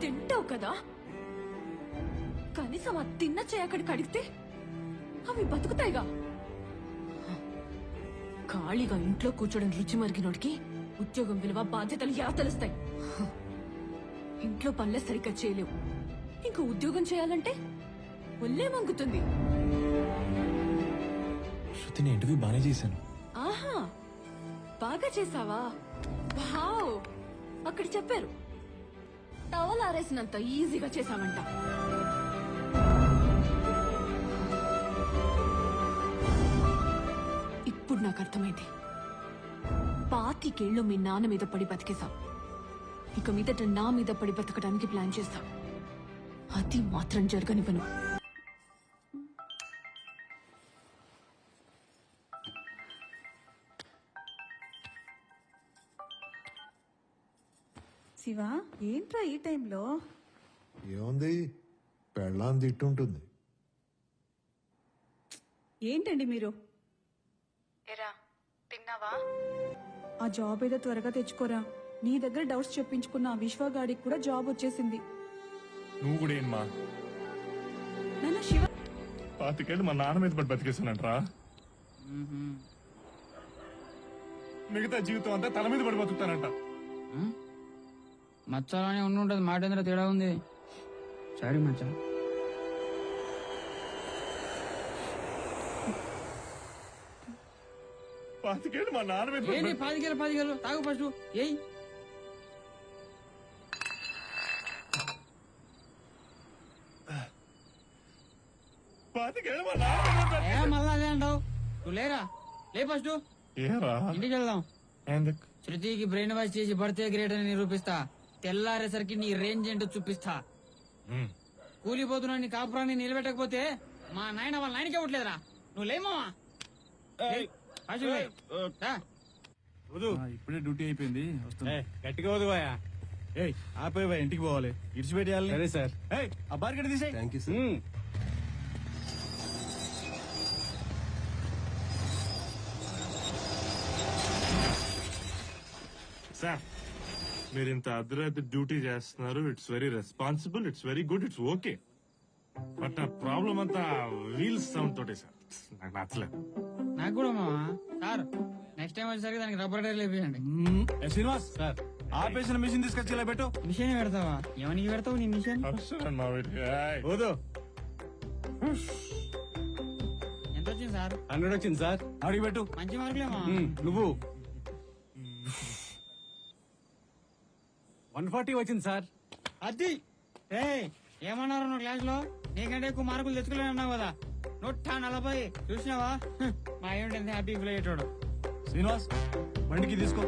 తింటావు కదా? కనీసం ఆ తిన్న చేయి అక్కడ కడిగితే అవి బతుకుతాయిగా? ఖాళీగా ఇంట్లో కూర్చోడం రుచి మరిగినోడికి ఉద్యోగం విలువ బాధ్యతలు ఎలా తెలుస్తాయి? ఇంట్లో పనులే సరిగ్గా చేయలేవు. ఇంకా ఉద్యోగం చేయాలంటే ఒళ్ళే మంగుతుంది. శృతి నేను ఇంటర్వ్యూ బాగానే చేశాను. ఆహా బాగా చేసావా వావ్! అక్కడ చెప్పారు. టవల్ ఆరేసినంత ఈజీగా చేశామంట ఇప్పుడు నాకు అర్థమైంది. పాతికేళ్ళు మీ నాన్న మీద పడి బతికేశాం. ఇక మీదట నా మీద పడి బతకడానికి ప్లాన్ చేస్తాం. అది మాత్రం జరగనివ్వను. శివ ఏంట్రా ఈ టైంలో? ఏముంది? పెళ్ళాం తిట్టుంటుంది. ఏంటండి మీరు? ఎరా తిన్నావా? ఆ జాబ్ ఏదో త్వరగా తెచ్చుకోరా. నీ దగ్గర డౌట్స్ చెప్పించుకున్న ఆ విశ్వగాడికి కూడా జాబ్ వచ్చేసింది. నువ్వు కూడా ఏమ్మా నాన్న శివ పాతికేళ్ళు మా నాన్న మీద పడి బతికేసానంట్రా మిగతా జీవితం అంతా తల మీద పడి బతుకుతానంట. మచ్చాలనే ఉండి ఉంటది మాట ఎందులో తేడా ఉంది. సారీ మచ్చా. పాతికేళ్ళు మా నాన్న మీద పడి ఏంటి పాతికేలు పాతికేలు తాగు ఫస్ట్. ఏయ్. పాతికేళ్ళు మా నాన్న మీద పడి ఏ మళ్ళా అదే అంటావు? నువ్వు లేరా? లే ఫస్ట్. ఏరా? ఇంటికి వెళ్దాం. ఎందుకు? శృతికి బ్రెయిన్ వాష్ చేసి బర్త్డే గ్రేట్ అని నిరూపిస్తా. తెల్లారేసరికి నీ రేంజ్ ఏంటో చూపిస్తా. కూలిపోతున్నా నీ కాపురాన్ని నిలబెట్టకపోతే మా నాయన వాళ్ళ నాయనకి ఇవ్వట్లేదురా నువ్వు లేమా ఇప్పుడే డ్యూటీ అయిపోయింది. గట్టిగా వదువాయా ఏయ్ ఆపేవా ఇంటికి పోవాలి. ఇడిచిపెట్టేయాలి. సరే సార్. ఏయ్ ఆ బార్కెట్ తీసేయ్. థ్యాంక్ యూ సార్ సార్ మీరు ఇంత అర్ధరాత్రి డ్యూటీ చేస్తున్నారు it's very responsible it's very good it's okay but నా ప్రాబ్లం అంతా వీల్స్ సౌండ్ తోటే సార్. నాకు నచ్చలేదు. నాకు కూడా మావా? సార్ నెక్స్ట్ టైం వచ్చేసరికి దానికి రబ్బర్ టైర్ లేపించండి మ్మ్. ఏ శ్రీనివాస్ సార్. ఆపేసిన మిషన్ తీసుకొచ్చి ఇలా పెట్టు. మిషన్ పెడతావా? ఎవరికి పెడతావు నీ మిషన్. వదు ఎంత వచ్చింది సార్? హండ్రెడ్ వచ్చింది సార్. అడిగి పెట్టు. మంచి మార్కులేమా మ్మ్, నువ్వు. వన్ ఫార్టీ వచ్చింది సార్. అది? ఏ ఏమన్నారు నువ్వు క్లాస్లో నీకంటే ఎక్కువ మార్కులు తెచ్చుకోలేను అన్నావు కదా. నూట నలభై చూసినావా? హ్, మా ఏమిటి హ్యాపీ ఫీల్ అయ్యేటోడు. శ్రీనివాస్ బండికి తీసుకో.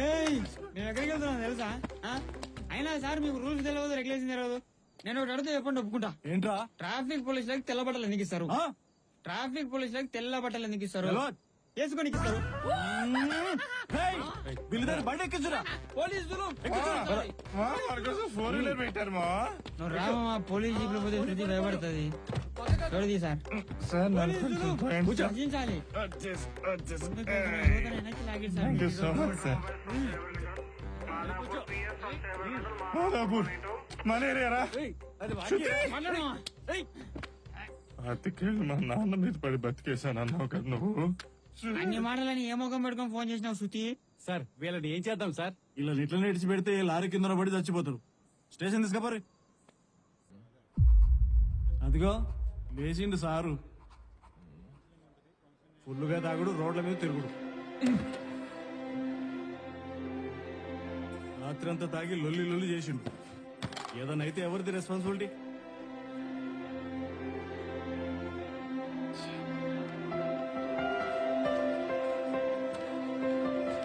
ఏయ్ నేను ఎక్కడికి వెళ్తున్నాను తెలుసా? ఆ? అయినా సార్ మీకు రూల్స్ తెలియదు రెగ్యులేషన్ తెలియదు నేను ఒకటి అడిగితే చెప్పండి ఒప్పుకుంటా. ఏంట్రా? ట్రాఫిక్ పోలీసులకు తెల్ల బట్టలు ఎందుకు ఇస్తారు? ఆ? ట్రాఫిక్ పోలీసులకు తెల్ల బట్టలు ఎందుకు ఇస్తారు. వేసుకొని ఇస్తారు దగ్గర బండి ఎక్కించురా. పోలీసులు ఫోర్ వీలర్ పెట్టారు నువ్వు రామా పోలీస్ జీపులు పోతే శృతి భయపడుతుంది. చూడది సార్. సార్? అతికేళ్ళు మా నాన్న మీద పడి బతికేశాను అన్నావు కదా నువ్వు. అన్ని మాటలని ఏ ముఖం పెట్టుకొని ఫోన్ చేసినావు శృతి? సార్ వీళ్ళని ఏం చేద్దాం సార్? ఇలా ఇట్లా ఇడిచి పెడితే లారీ కింద పడి చచ్చిపోతారు. స్టేషన్ తీసుకపోరు. అదిగో లేచిండు సారు. ఫుల్లుగా తాగుడు రోడ్ల మీద తిరుగుడు. రాత్రి అంతా తాగి లొల్లి లొల్లి చేసిండు. ఏదైనా అయితే ఎవరిది రెస్పాన్సిబిలిటీ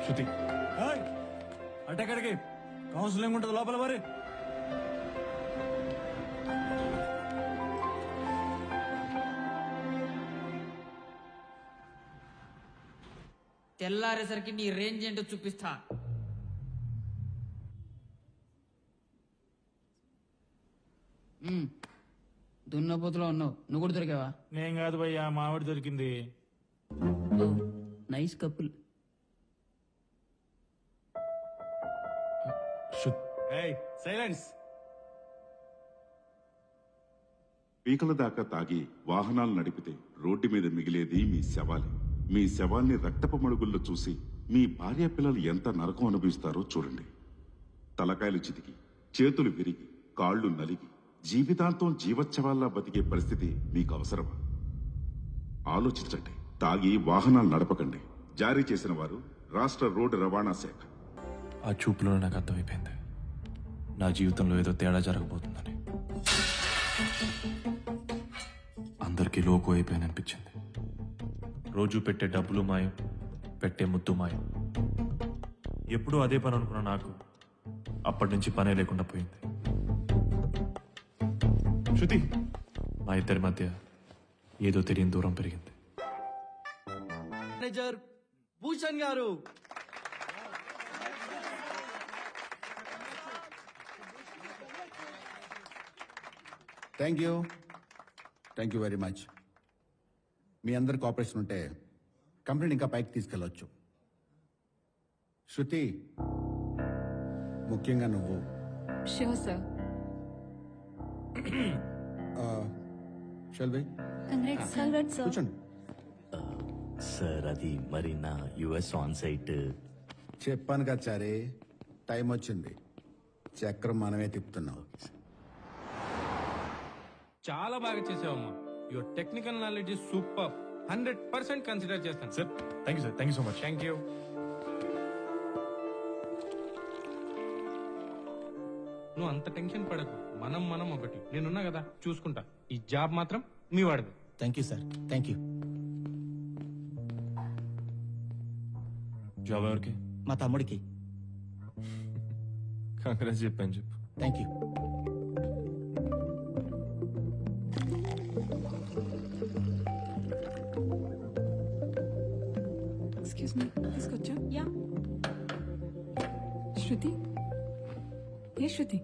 శృతి. అటెక్కడికి కౌన్సిలింగ్ ఉంటుంది లోపల మరి. తెల్లారేసరికి నీ రేంజ్ ఏంటో చూపిస్తా. దున్నపోతులో ఉన్నావు. నువ్వు కూడా దొరికావా? నేను కాదు భయ్యా మామిడి దొరికింది. Nice couple. సైలెన్స్ పీకల దాకా తాగి వాహనాలు నడిపితే రోడ్డు మీద మిగిలేది మీ శవాలే. మీ శవాల్ని రక్తపు మడుగుల్లో చూసి మీ భార్య పిల్లలు ఎంత నరకం అనుభవిస్తారో చూడండి. తలకాయలు చితికి చేతులు విరిగి కాళ్ళు నలిగి జీవితాంతం జీవచ్చవాల్లా బతికే పరిస్థితి మీకు అవసరమా? ఆలోచించండి. తాగి వాహనాలు నడపకండి. జారీ చేసిన వారు రాష్ట్ర రోడ్డు రవాణా శాఖ. ఆ చూపులో నాకు అర్థమైపోయింది. నా జీవితంలో ఏదో తేడా జరగబోతుందని. అందరికీ లోకు అయిపోయాను అనిపించింది రోజు పెట్టే డబ్బులు మాయం పెట్టే ముద్దు మాయం. ఎప్పుడూ అదే పని అనుకున్న నాకు అప్పటి నుంచి పనే లేకుండా పోయింది. శృతి! మా ఇద్దరి మధ్య ఏదో తెలియని దూరం పెరిగింది. మేనేజర్ భూషణ్ గారు! Thank you thank you very much మీ అందరి కోఆపరేషన్ ఉంటే కంపెనీని ఇంకా పైకి తీసుకెళ్ళొచ్చు. శృతి ముఖ్యంగా నువ్వు. షూర్ సార్ షెల్వి కూర్చోండి. సార్ అది మరి నా యుఎస్ ఆన్ సైట్ చెప్పాను కదా చారే టైం వచ్చింది. చక్రం మనమే తిప్పుతున్నాం. చాలా బాగా చేసావమ్మా. Your technical knowledge super hundred percent consider చేస్తాను. Sir thank you sir thank you so much thank you నువ్వు అంత టెన్షన్ పడకు. మనం మనం ఒకటి. నేనున్నా కదా చూసుకుంటా. ఈ జాబ్ మాత్రం మీ వాడిది. Thank you sir thank you job ఎవరికి? మా తమ్ముడికి. కాంగ్రెస్ చెప్పాను చెప్పు. థ్యాంక్ యూ శృతి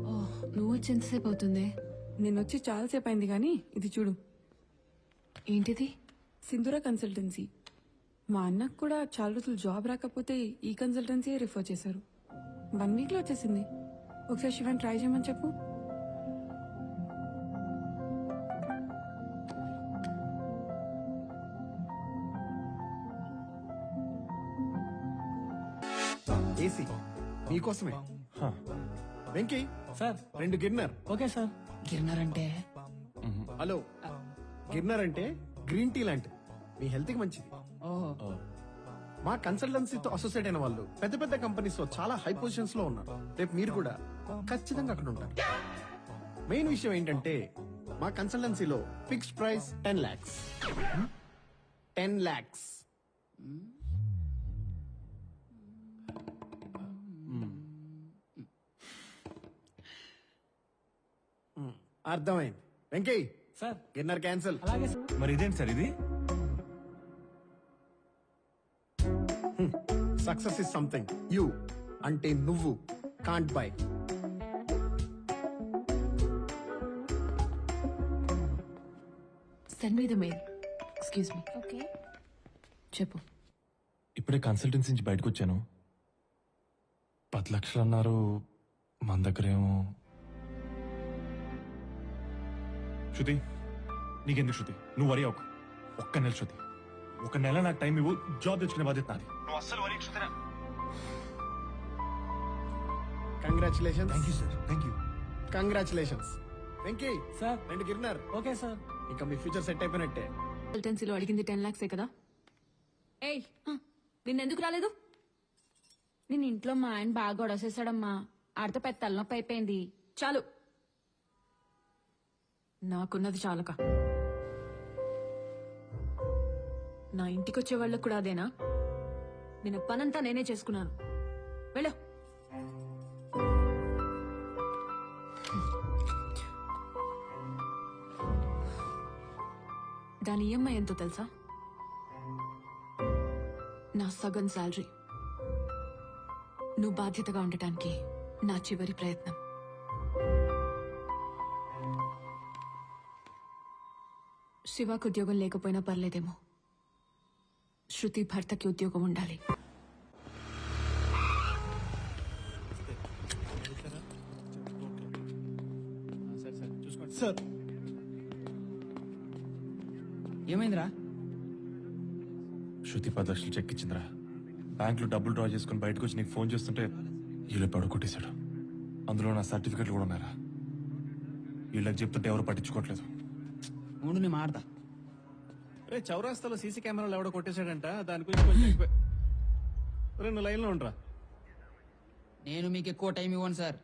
ఓ నువ్వు వచ్చి ఎంతసేపు అవుతుంది. నేను వచ్చి చాలాసేపు అయింది కానీ ఇది చూడు. ఏంటిది? సింధుర కన్సల్టెన్సీ. మా అన్నకు కూడా చాలా రోజులు జాబ్ రాకపోతే ఈ కన్సల్టెన్సీ రిఫర్ చేశారు. వన్ వీక్లో వచ్చేసింది. ఒకసారి శివన్ ట్రై చేయమని చెప్పు. మీకోసమే. వెంకీ సార్. రెండు గిన్నర్. Okay sir. గిన్నర్ అంటే హలో. గిన్నర్ అంటే గ్రీన్ టీ లాంటిది మీ హెల్త్కి మంచిది ఓహో మా కన్సల్టెన్సీతో అసోసియేట్ అయిన వాళ్ళు పెద్ద పెద్ద కంపెనీస్లో చాలా హై పొజిషన్స్లో ఉన్నారు. రేపు మీరు కూడా ఖచ్చితంగా అక్కడ ఉంటారు. మెయిన్ విషయం ఏంటంటే మా కన్సల్టెన్సీలో fixed price ten lakhs. Ten lakhs. అర్థమైంది. వెంకీ! సార్. Dinner cancel. అలాగే సార్. మరి ఇదేంటి సార్ ఇది? Success is something. యూ అంటే నువ్వు. Can't buy. Send me the mail excuse me okay చెప్పు. ఇప్పుడే కన్సల్టెన్సీ నుంచి బయటకు వచ్చాను పది లక్షలు అన్నారు. మన దగ్గరేమో శృతి నీకెందుకు శృతి? నువ్వు వరి అవ్వకు. ఒక్క నెల శృతి. ఒక నెల నాకు టైం ఇవ్వు. జాబ్ తెచ్చుకునే బాధ్యత నాది. నువ్వు అస్సలు వరి Shruti congratulations thank you sir thank you congratulations Venky sir రెండు గిన్నర్ ఓకే సార్ ఇంకా మీ ఫ్యూచర్ సెట్ అయిపోయినట్టే. కన్సల్టెన్సీలో అడిగింది టెన్ లాక్సే కదా? ఏయ్ నిన్నెందుకు రాలేదు? నేను ఇంట్లో మా ఆయన బాగా గొడవసేసాడమ్మా ఆడితో పెద్ద తలనొప్పి అయిపోయింది. చాలు. నాకున్నది చాలక. నా ఇంటికి వచ్చే వాళ్ళకు కూడా అదేనా? నేను పనంతా నేనే చేసుకున్నాను. వెళ్ళు. దాని ఈఎంఐ ఎంతో తెలుసా? నా సగం శాలరీ. నువ్వు బాధ్యతగా ఉండటానికి నా చివరి ప్రయత్నం. శివాకు ఉద్యోగం లేకపోయినా పర్లేదేమో. శృతి భర్తకి ఉద్యోగం ఉండాలి. సార్ ఏమైందిరా? శృతి పది లక్షలు చెక్ ఇచ్చిందిరా. బ్యాంకులో డబ్బులు డ్రా చేసుకుని బయటకు వచ్చి నీకు ఫోన్ చేస్తుంటే వీళ్ళు పడు కొట్టేశాడు. అందులో నా సర్టిఫికెట్లు కూడా ఉన్నారా వీళ్ళకి చెప్తుంటే ఎవరు పట్టించుకోవట్లేదు. మూడు నేను మాడతా రే చౌరాస్తాలో సీసీ కెమెరాలు ఎవడో కొట్టేశాడంట. దాని గురించి కొంచెం ఎక్కువ రెండు లైన్లో ఉండరా. నేను మీకు ఎక్కువ టైం ఇవ్వను సార్.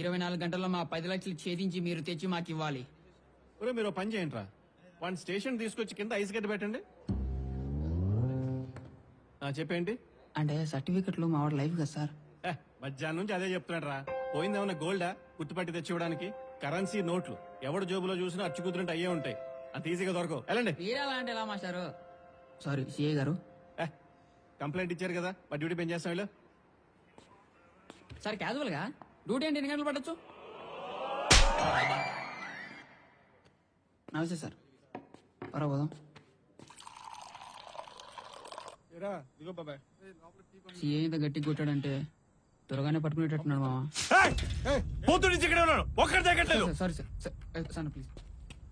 ఇరవై నాలుగు గంటల్లో మా పది లక్షలు ఛేదించి మీరు తెచ్చి మాకు ఇవ్వాలి. ఒరే మీరు పని చేయండి రా వాడిని స్టేషన్ తీసుకొచ్చి కింద ఐస్ గడ్డ పెట్టండి. చెప్పేంటి? అంటే సర్టిఫికెట్లు మా వాడు లైఫ్ కదా సార్. మధ్యాహ్నం నుంచి అదే చెప్తున్నాడు రా పోయిందేమన్నా గోల్డా? గుర్తుపట్టి తెచ్చి ఇవ్వడానికి కరెన్సీ నోట్లు. ఎవడు జోబులో చూసినా అచ్చు కుదిరినట్టు అయ్యే ఉంటాయి. అంత ఈజీగా దొరకవు వెళ్ళండి మీరే అలా అంటే ఎలా మాస్టారు సారీ సిఐ గారు ఏ, కంప్లైంట్ ఇచ్చారు కదా మా డ్యూటీ పెంచేస్తాం చేస్తాం వీళ్ళు సార్ క్యాజువల్గా డ్యూటీ అంటే ఎన్ని గంటలు పట్టచ్చు నమస్తే సార్ సిఐ ఇంత గట్టి కొట్టాడంటే త్వరగానే పట్టుకునేటట్టున్నాడు మామ పోతు నుంచి ఇక్కడే ఉన్నాను సార్ సార్ సార్ ప్లీజ్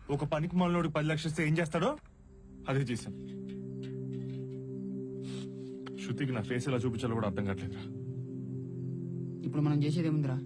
ఒక పనికి మనలోడు పది లక్షలు ఇస్తే ఏం చేస్తాడో అదే చేశాను శృతికి నా ఫేస్ ఎలా చూపించాలో కూడా అర్థం కావట్లేదురా. ఇప్పుడు మనం చేసేది ఏముందిరా